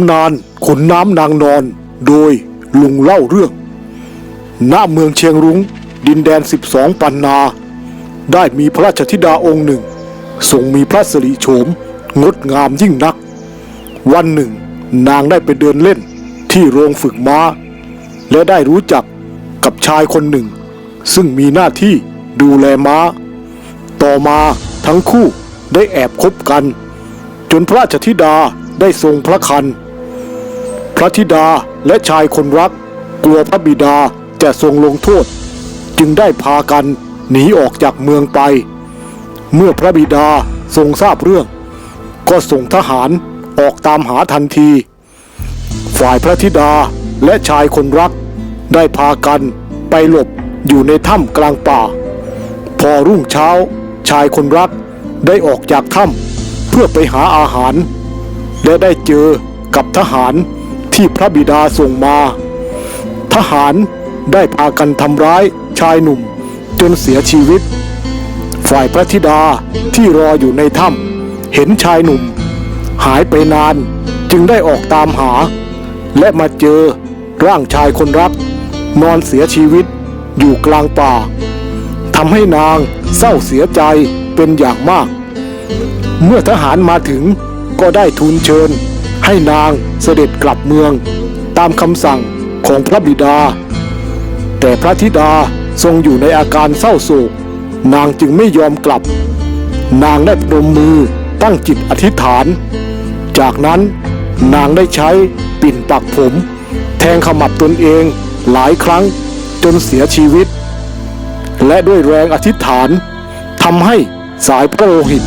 ำนานขุนน้ำนางนอน โดยลุงเล่าเรื่อง ณ เมืองเชียงรุง้ง ดินแดน 12 ปันนา ได้มีพระราชธิดาองค์หนึ่งทรงมีพระสิริโฉม งดงามยิ่งนัก วันหนึ่ง นางได้ไปเดินเล่นที่โรงฝึกม้า และได้รู้จักกับชายคนหนึ่ง ซึ่งมีหน้าที่ดูแลม้า ต่อมาทั้งคู่ได้แอบคบกัน จนพระราชธิดาได้ทรงพระคัน ระธิดาและชายคนรัก กลัวพระบิดาจะทรงลงโทษ จึงได้พากันหนีออกจากเมืองไป เมื่อพระบิดาทรงทราบเรื่อง ก็ส่งทหารออกตามหาทันที ฝ่ายพระธิดาและชายคนรัก ได้พากันไปหลบอยู่ในถ้ำกลางป่า พอรุ่งเช้าชายคนรักได้ออกจากถ้ำเพื่อไปหาอาหาร และได้เจอกับทหาร ที่พระบิดาส่งมา ทหารได้พากันทำร้ายชายหนุ่ม จนเสียชีวิต ฝ่ายพระธิดาที่รออยู่ในถ้ำเห็นชายหนุ่ม หายไปนานจึงได้ออกตามหา และมาเจอร่างชายคนรัก นอนเสียชีวิตอยู่กลางป่าทำให้นางเศร้าเสียใจเป็นอย่างมาก เมื่อทหารมาถึงก็ได้ทูลเชิญ ให้นางเสด็จกลับเมือง ตามคำสั่งของพระบิดา แต่พระธิดาทรงอยู่ในอาการเศร้าโศก นางจึงไม่ยอมกลับ นางได้ปรมมือตั้งจิตอธิษฐาน จากนั้นนางได้ใช้ปิ่นปักผม แทงขมับตนเองหลายครั้งจนเสียชีวิต และด้วยแรงอธิษฐานทำให้สายพระโลหิต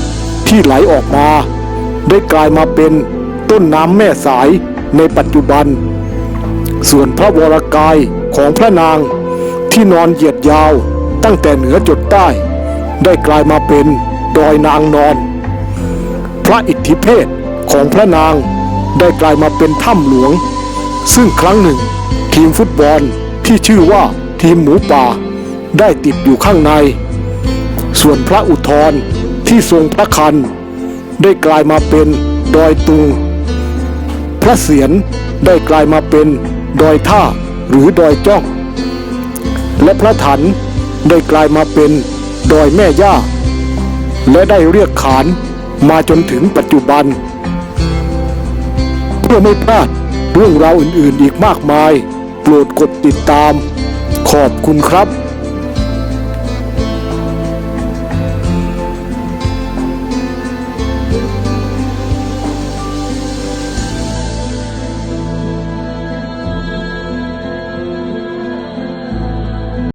ที่ไหลออกมา ได้กลายมาเป็น ต้นน้ำแม่สายในปัจจุบัน ส่วนพระวรกายของพระนางที่นอนเหยียดยาวตั้งแต่เหนือจดใต้ ได้กลายมาเป็นดอยนางนอน พระอิทธิเพศของพระนางได้กลายมาเป็นถ้ำหลวง ซึ่งครั้งหนึ่ง ทีมฟุตบอลที่ชื่อว่าทีมหมูป่า ได้ติดอยู่ข้างใน ส่วนพระอุทธรที่ทรงพระคัน ได้กลายมาเป็นดอยตุง พระเสียรได้กลายมาเป็นดอยท่าหรือดอยจ้อง และพระถันได้กลายมาเป็นดอยแม่ย่า และได้เรียกขานมาจนถึงปัจจุบัน เพื่อไม่พลาดเรื่องราวอื่นๆอีกมากมาย โปรดกดติดตาม ขอบคุณครับ